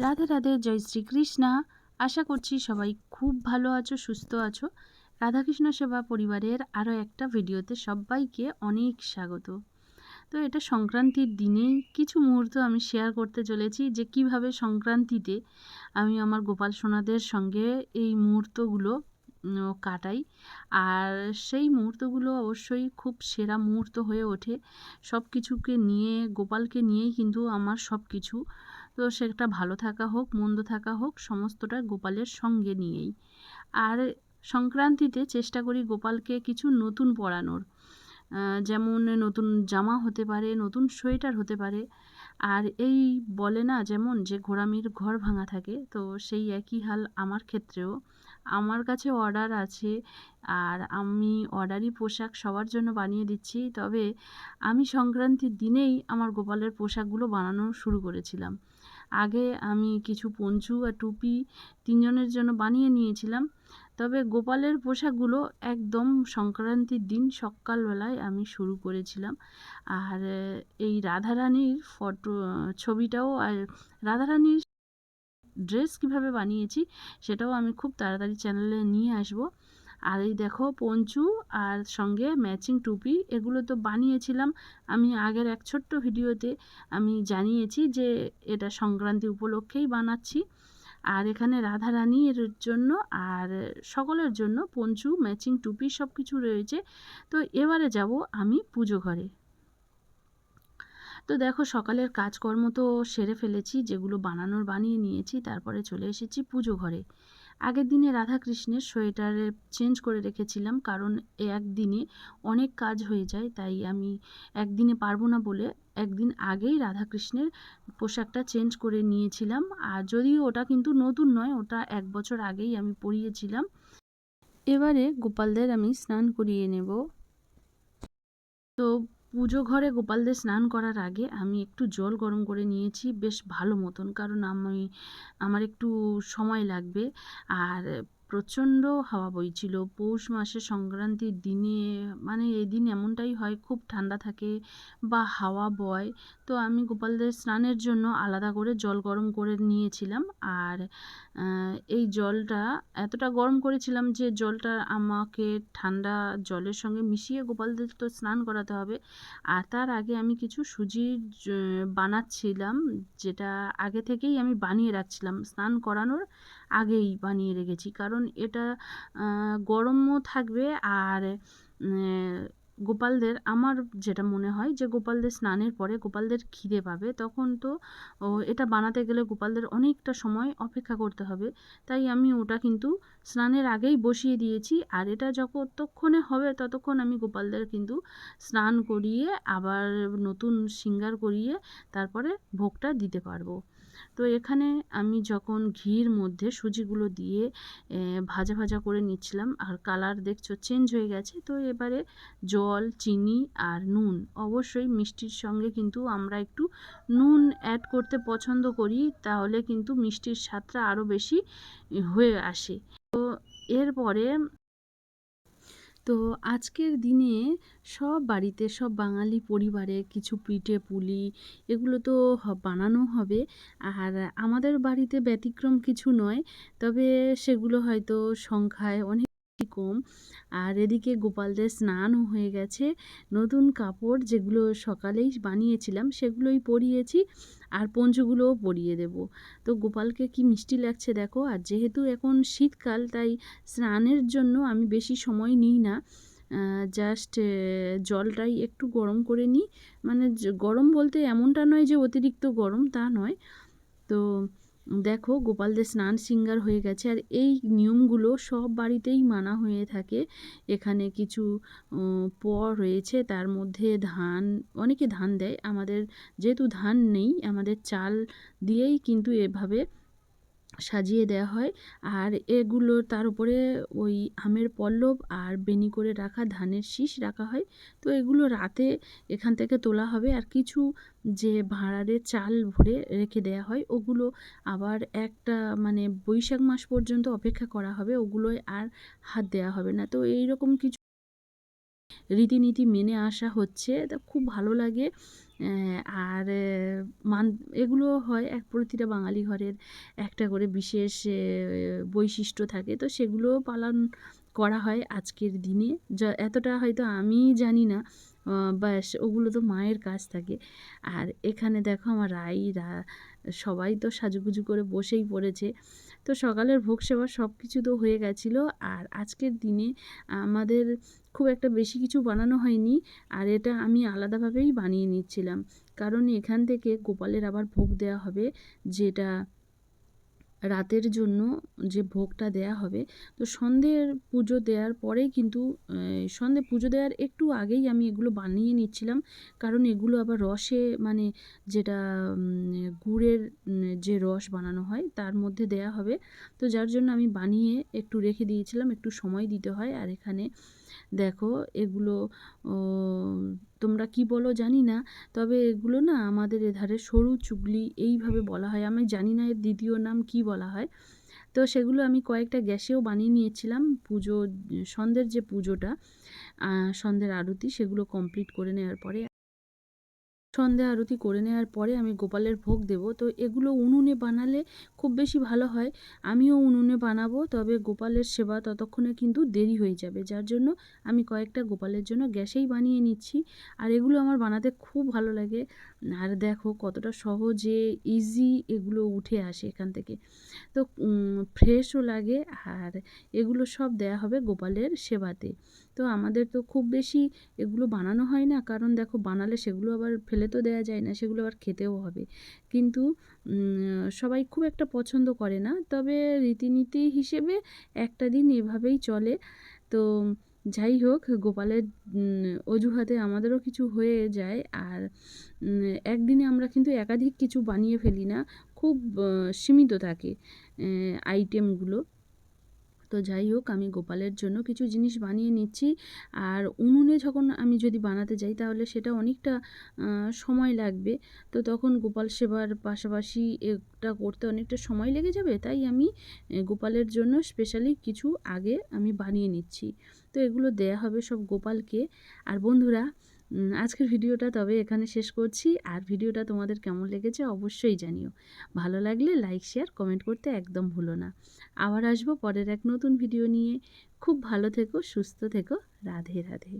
রাধে রাধে, জয় শ্রীকৃষ্ণ। আশা করছি সবাই খুব ভালো আছো, সুস্থ আছো। রাধাকৃষ্ণ সেবা পরিবারের আরও একটা ভিডিওতে সবাইকে অনেক স্বাগত। তো এটা সংক্রান্তির দিনেই কিছু মুহূর্ত আমি শেয়ার করতে চলেছি যে কীভাবে সংক্রান্তিতে আমি আমার গোপাল সোনাদের সঙ্গে এই মুহূর্তগুলো কাটাই। আর সেই মুহূর্তগুলো অবশ্যই খুব সেরা মুহূর্ত হয়ে ওঠে। সব কিছুকে নিয়ে, গোপালকে নিয়েই কিন্তু আমার সব কিছু তো সেটা ভালো থাকা হোক, মন্দ থাকা হোক, সমস্তটা গোপালের সঙ্গে নিয়েই। আর সংক্রান্তিতে চেষ্টা করি গোপালকে কিছু নতুন পরানোর। যেমন নতুন জামা হতে পারে, নতুন সোয়েটার হতে পারে আর এই বলে না যেমন যে ঘোড়ামির ঘর ভাঙা থাকে, তো সেই একই হাল আমার ক্ষেত্রেও। আমার কাছে অর্ডার আছে আর আমি অর্ডারই পোশাক সবার জন্য বানিয়ে দিচ্ছি, তবে আমি সংক্রান্তির দিনেই আমার গোপালের পোশাকগুলো বানানো শুরু করেছিলাম। আগে আমি কিছু পঞ্চু আর টুপি তিনজনের জন্য বানিয়ে নিয়েছিলাম। তবে গোপালের পোশাকগুলো একদম সংক্রান্তির দিন সকালবেলায় আমি শুরু করেছিলাম। আর এই রাধারানীর ফটো, ছবিটাও, আর রাধারানীর ড্রেস কীভাবে বানিয়েছি সেটাও আমি খুব তাড়াতাড়ি চ্যানেলে নিয়ে আসব। আর এই দেখো পঞ্চু আর সঙ্গে ম্যাচিং টুপি, এগুলো তো বানিয়েছিলাম। আমি আগের এক ছোট্ট ভিডিওতে আমি জানিয়েছি যে এটা সংক্রান্তি উপলক্ষেই বানাচ্ছি। আর এখানে রাধা রানীর জন্য আর সকলের জন্য পঞ্চু, ম্যাচিং, টুপি সব কিছু রয়েছে। তো এবারে যাব আমি পুজো ঘরে। তো দেখো সকালের কাজকর্ম তো সেরে ফেলেছি, যেগুলো বানানোর বানিয়ে নিয়েছি, তারপরে চলে এসেছি পুজো ঘরে। আগের দিনে রাধাকৃষ্ণের সোয়েটারে চেঞ্জ করে রেখেছিলাম, কারণ একদিনে অনেক কাজ হয়ে যায়, তাই আমি একদিনে পারব না বলে একদিন আগেই রাধাকৃষ্ণের পোশাকটা চেঞ্জ করে নিয়েছিলাম। আর যদিও ওটা কিন্তু নতুন নয়, ওটা এক বছর আগেই আমি পরিয়েছিলাম। এবারে গোপালদের আমি স্নান করিয়ে নেব। তো পুজো ঘরে গোপালদের স্নান করার আগে আমি একটু জল গরম করে নিয়েছি, বেশ ভালো মতন, কারণ আমি, আমার একটু সময় লাগবে। আর প্রচণ্ড হাওয়া বইছিল। পৌষ মাসে সংক্রান্তির দিনে মানে এদিন এমনটাই হয়, খুব ঠান্ডা থাকে বা হাওয়া বয়। তো আমি গোপালদের স্নানের জন্য আলাদা করে জল গরম করে নিয়েছিলাম। আর এই জলটা এতটা গরম করেছিলাম যে জলটা আমাকে ঠান্ডা জলের সঙ্গে মিশিয়ে গোপালদের তো স্নান করাতে হবে। আর তার আগে আমি কিছু সুজি বানাচ্ছিলাম, যেটা আগে থেকেই আমি বানিয়ে রাখছিলাম। স্নান করানোর আগেই বানিয়ে রেখেছি। কারণ এটা গরমও থাকবে আর গোপালদের, আমার যেটা মনে হয় যে গোপালদের স্নানের পরে গোপালদের খিদে পাবে, তখন তো এটা বানাতে গেলে গোপালদের অনেকটা সময় অপেক্ষা করতে হবে। তাই আমি ওটা কিন্তু স্নানের আগেই বসিয়ে দিয়েছি, আর এটা যতক্ষণে হবে ততক্ষণ আমি গোপালদের কিন্তু স্নান করিয়ে, আবার নতুন সিঙ্গার করিয়ে, তারপরে ভোগটা দিতে পারব। তো এখানে আমি যখন ঘির মধ্যে সুজিগুলো দিয়ে ভাজা ভাজা করে নিচ্ছিলাম, আর কালার দেখছ চেঞ্জ হয়ে গেছে, তো এবারে জল, চিনি আর নুন, অবশ্যই মিষ্টির সঙ্গে কিন্তু আমরা একটু নুন অ্যাড করতে পছন্দ করি, তাহলে কিন্তু মিষ্টির স্বাদটা আরও বেশি হয়ে আসে। তো এরপরে তো আজকের দিনে সব বাড়িতে, সব বাঙালি পরিবারে কিছু পিঠে, পুলি এগুলো তো বানানো হবে। আর আমাদের বাড়িতে ব্যতিক্রম কিছু নয়, তবে সেগুলো হয়তো সংখ্যায় অনেক কম। আর এদিকে গোপালদের স্নানও হয়ে গেছে। নতুন কাপড় যেগুলো সকালেই বানিয়েছিলাম সেগুলোই পরিয়েছি আর পঞ্চগুলোও পরিয়ে দেব। তো গোপালকে কি মিষ্টি লাগছে দেখো, আর যেহেতু এখন শীতকাল তাই স্নানের জন্য আমি বেশি সময় নিই না। জাস্ট জলটাই একটু গরম করে নিই। মানে গরম বলতে এমনটা নয় যে অতিরিক্ত গরম তা নয়। তো দেখো গোপালদের স্নান সিঙ্গার হয়ে গেছে আর এই নিয়মগুলো সব বাড়িতেই মানা হয়ে থাকে। এখানে কিছু পর রয়েছে, তার মধ্যে ধান, অনেকে ধান দেয়, আমাদের যেহেতু ধান নেই, আমাদের চাল দিয়েই কিন্তু এভাবে সাজিয়ে দেওয়া হয়। আর এগুলো তার উপরে ওই আমের পল্লব আর বেনি করে রাখা ধানের শীষ রাখা হয়। তো এগুলো রাতে এখান থেকে তোলা হবে। আর কিছু যে ভাঁড়ারে চাল ভরে রেখে দেওয়া হয়, ওগুলো আবার একটা মানে বৈশাখ মাস পর্যন্ত অপেক্ষা করা হবে। ওগুলোয় আর হাত দেওয়া হবে না। তো এই রকম কিছু রীতিনীতি মেনে আসা হচ্ছে। তা খুব ভালো লাগে। আর মান, এগুলো হয় এক প্রতিটা বাঙালি ঘরের একটা করে বিশেষ বৈশিষ্ট্য থাকে। তো সেগুলো পালন করা হয় আজকের দিনে। এতটা হয়তো আমি জানি না ব্যাস, ওগুলো তো মায়ের কাজ থাকে। আর এখানে দেখো আমার রাই রা সবাই তো সাজুগুজু করে বসেই পড়েছে। তো সকালের ভোগ সেবা সব কিছু তো হয়ে গেছিল। আর আজকের দিনে আমাদের খুব একটা বেশি কিছু বানানো হয়নি। আর এটা আমি আলাদাভাবেই বানিয়ে নিচ্ছিলাম। কারণ এখান থেকে গোপালের আবার ভোগ দেওয়া হবে, যেটা রাতের জন্য যে ভোগটা দেয়া হবে, তো সন্ধ্যের পুজো দেওয়ার পরেই কিন্তু সন্ধ্যে পুজো দেওয়ার একটু আগেই আমি এগুলো বানিয়ে নিচ্ছিলাম। কারণ এগুলো আবার রসে মানে যেটা গুড়ের যে রস বানানো হয় তার মধ্যে দেয়া হবে। তো যার জন্য আমি বানিয়ে একটু রেখে দিয়েছিলাম, একটু সময় দিতে হয়। আর এখানে দেখো, এগুলো তোমরা কি বলো জানি না, তবে এগুলো না আমাদের এধারে সরু চুগলি এইভাবে বলা হয়। আমি জানি না এর দ্বিতীয় নাম কি বলা হয়। তো সেগুলো আমি কয়েকটা গ্যাসেও বানিয়ে নিয়েছিলাম। পুজো, সন্ধ্যের যে পুজোটা সন্ধ্যের আরতি, সেগুলো কমপ্লিট করে নেওয়ার পরে সন্ধ্যা আরতি করে নেওয়ার পরে আমি গোপালের ভোগ দেব। তো এগুলো উনুনে বানালে খুব বেশি ভালো হয়। আমিও উনুনে বানাবো, তবে গোপালের সেবা ততক্ষণে কিন্তু দেরি হয়ে যাবে। যার জন্য আমি কয়েকটা গোপালের জন্য গ্যাসেই বানিয়ে নিচ্ছি। আর এগুলো আমার বানাতে খুব ভালো লাগে। আর দেখো কতটা সহজে ইজি এগুলো উঠে আসে এখান থেকে। তো ফ্রেশও লাগে আর এগুলো সব দেয়া হবে গোপালের সেবাতে। তো আমাদের তো খুব বেশি এগুলো বানানো হয় না, কারণ দেখো বানালে সেগুলো আবার ফেলে তো দেওয়া যায় না, সেগুলো আবার খেতেও হবে। কিন্তু সবাই খুব একটা পছন্দ করে না, তবে রীতিনীতি হিসেবে একটা দিন এভাবেই চলে। তো যাই হোক, গোপালের অজুহাতে আমাদেরও কিছু হয়ে যায়। আর একদিনে আমরা কিন্তু একাধিক কিছু বানিয়ে ফেলি না, খুব সীমিত থাকে আইটেমগুলো তো যাই হোক, আমি গোপালের জন্য কিছু জিনিস বানিয়ে নিচ্ছি। আর উনুনে যখন আমি যদি বানাতে যাই, তাহলে সেটা অনেকটা সময় লাগবে। তো তখন গোপাল সেবার পাশাপাশি এটা করতে অনেকটা সময় লেগে যাবে। তাই আমি গোপালের জন্য স্পেশালি কিছু আগে আমি বানিয়ে নিচ্ছি। তো এগুলো দেয়া হবে সব গোপালকে। আর বন্ধুরা আজকের ভিডিওটা তবে এখানে শেষ করছি। আর ভিডিওটা তোমাদের কেমন লেগেছে অবশ্যই জানিও। ভালো লাগলে লাইক, শেয়ার, কমেন্ট করতে একদম ভুলো না। আবার আসব পরের এক নতুন ভিডিও নিয়ে। খুব ভালো থেকো, সুস্থ থেকো। রাধে রাধে।